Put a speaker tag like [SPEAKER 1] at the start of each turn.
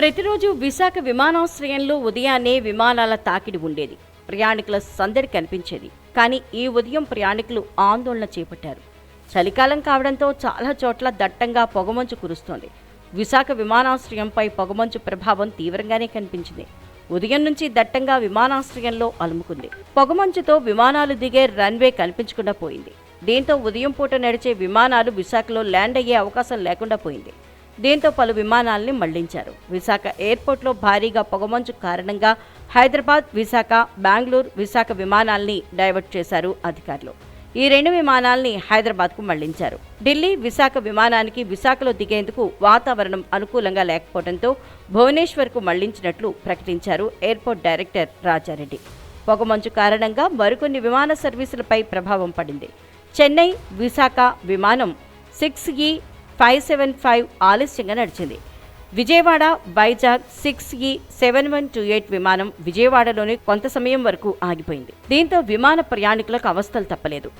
[SPEAKER 1] ప్రతిరోజు విశాఖ విమానాశ్రయంలో ఉదయాన్నే విమానాల తాకిడి ఉండేది. ప్రయాణికుల సందడి కనిపించేది. కానీ ఈ ఉదయం ప్రయాణికులు ఆందోళన చేపట్టారు. చలికాలం కావడంతో చాలా చోట్ల దట్టంగా పొగమంచు కురుస్తోంది. విశాఖ విమానాశ్రయంపై పొగమంచు ప్రభావం తీవ్రంగానే కనిపించింది. ఉదయం నుంచి దట్టంగా విమానాశ్రయంలో అలుముకుంది. పొగమంచుతో విమానాలు దిగే రన్వే కనిపించకుండా పోయింది. దీంతో ఉదయం పూట నడిచే విమానాలు విశాఖలో ల్యాండ్ అయ్యే అవకాశం లేకుండా పోయింది. దీంతో పలు విమానాల్ని మళ్ళించారు. విశాఖ ఎయిర్పోర్ట్లో భారీగా పొగమంచు కారణంగా హైదరాబాద్ విశాఖ బెంగళూరు విశాఖ విమానాల్ని డైవర్ట్ చేశారు అధికారులు. ఈ రెండు విమానాల్ని హైదరాబాద్కు మళ్ళించారు. ఢిల్లీ విశాఖ విమానానికి విశాఖలో దిగేందుకు వాతావరణం అనుకూలంగా లేకపోవడంతో భువనేశ్వర్కు మళ్ళించినట్లు ప్రకటించారు ఎయిర్పోర్ట్ డైరెక్టర్ రాజారెడ్డి. పొగమంచు కారణంగా మరికొన్ని విమాన సర్వీసులపై ప్రభావం పడింది. చెన్నై విశాఖ విమానం సిక్స్ ఈ ఫైవ్ సెవెన్ ఫైవ్ ఆలస్యంగా నడిచింది. Vijayawada Vizag six E seven one two eight విమానం విజయవాడలోనే కొంత సమయం వరకు ఆగిపోయింది. దీంతో విమాన ప్రయాణికులకు అవస్థలు తప్పలేదు.